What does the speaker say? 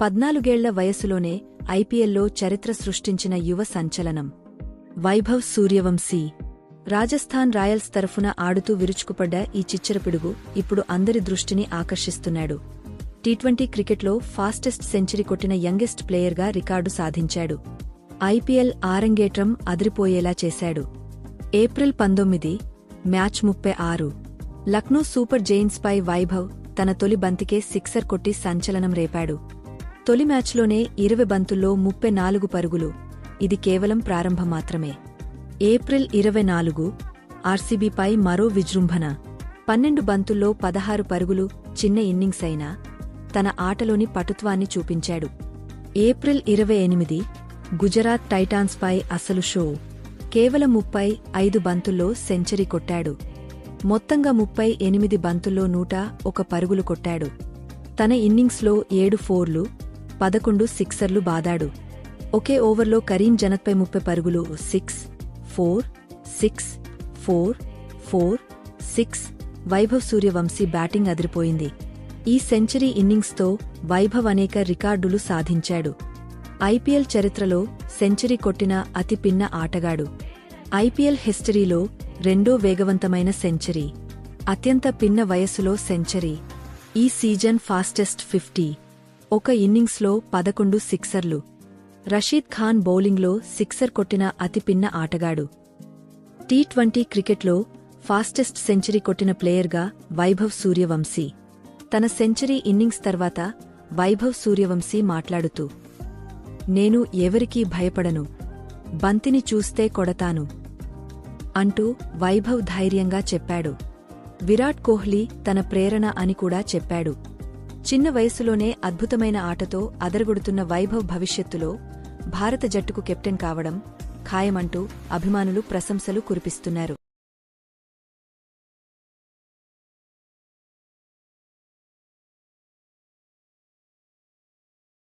పద్నాలుగేళ్ళ వయసులోనే ఐపీఎల్లో చరిత్ర సృష్టించిన యువ సంచలనం. వైభవ్ సూర్యవంశీ. రాజస్థాన్ రాయల్స్ తరఫున ఆడుతూ విరుచుకుపడ్డ ఈ చిచ్చరపిడుగు ఇప్పుడు అందరి దృష్టిని ఆకర్షిస్తున్నాడు. టీ క్రికెట్లో ఫాస్టెస్ట్ సెంచరీ కొట్టిన యంగెస్ట్ ప్లేయర్గా రికార్డు సాధించాడు. ఐపీఎల్ ఆరంగేట్రం అదిరిపోయేలా చేశాడు. ఏప్రిల్ పంతొమ్మిది మ్యాచ్ ముప్పై ఆరు. లక్నో సూపర్ జెయింట్స్పై వైభవ్ తన తొలి బంతికే సిక్సర్ కొట్టి సంచలనం రేపాడు. తొలి మ్యాచ్లోనే ఇరవై బంతుల్లో ముప్పై నాలుగు పరుగులు. ఇది కేవలం ప్రారంభం మాత్రమే. ఏప్రిల్ ఇరవై నాలుగు ఆర్సీబీపై మరో విజృంభణ. పన్నెండు బంతుల్లో పదహారు పరుగులు చిన్న ఇన్నింగ్స్ అయినా తన ఆటలోని పటుత్వాన్ని చూపించాడు. ఏప్రిల్ ఇరవై ఎనిమిది గుజరాత్ టైటాన్స్పై అసలు షో. కేవలం ముప్పై ఐదు బంతుల్లో సెంచరీ కొట్టాడు. మొత్తంగా ముప్పై ఎనిమిది బంతుల్లో నూట ఒక పరుగులు కొట్టాడు. తన ఇన్నింగ్స్లో ఏడు ఫోర్లు పదకొండు సిక్సర్లు బాదాడు. ఒకే ఓవర్లో కరీం జనత్పై ముప్పై పరుగులు. Six four six four four six. Vaibhav Suryavanshi batting అదిరిపోయింది. ఈ సెంచరీ ఇన్నింగ్స్తో వైభవ్ అనేక రికార్డులు సాధించాడు. ఐపీఎల్ చరిత్రలో సెంచరీ కొట్టిన అతి పిన్న ఆటగాడు. ఐపీఎల్ హిస్టరీలో రెండో వేగవంతమైన సెంచరీ. అత్యంత పిన్న వయసులో సెంచరీ. ఈ సీజన్ ఫాస్టెస్ట్ ఫిఫ్టీ. ఒక ఇన్నింగ్స్లో పదకొండు సిక్సర్లు. రషీద్ ఖాన్ బౌలింగ్లో సిక్సర్ కొట్టిన అతి పిన్న ఆటగాడు. టీ ట్వంటీ క్రికెట్లో ఫాస్టెస్ట్ సెంచరీ కొట్టిన ప్లేయర్గా వైభవ్ సూర్యవంశీ. తన సెంచరీ ఇన్నింగ్స్ తర్వాత వైభవ్ సూర్యవంశీ మాట్లాడుతూ నేను ఎవరికీ భయపడను. బంతిని చూస్తే కొడతాను అంటూ వైభవ్ ధైర్యంగా చెప్పాడు. విరాట్ కోహ్లీ తన ప్రేరణ అని కూడా చెప్పాడు. చిన్న వయసులోనే అద్భుతమైన ఆటతో అదరగొడుతున్న వైభవ్ భవిష్యత్తులో భారత జట్టుకు కెప్టెన్ కావడం ఖాయమంటూ అభిమానులు ప్రశంసలు కురిపిస్తున్నారు.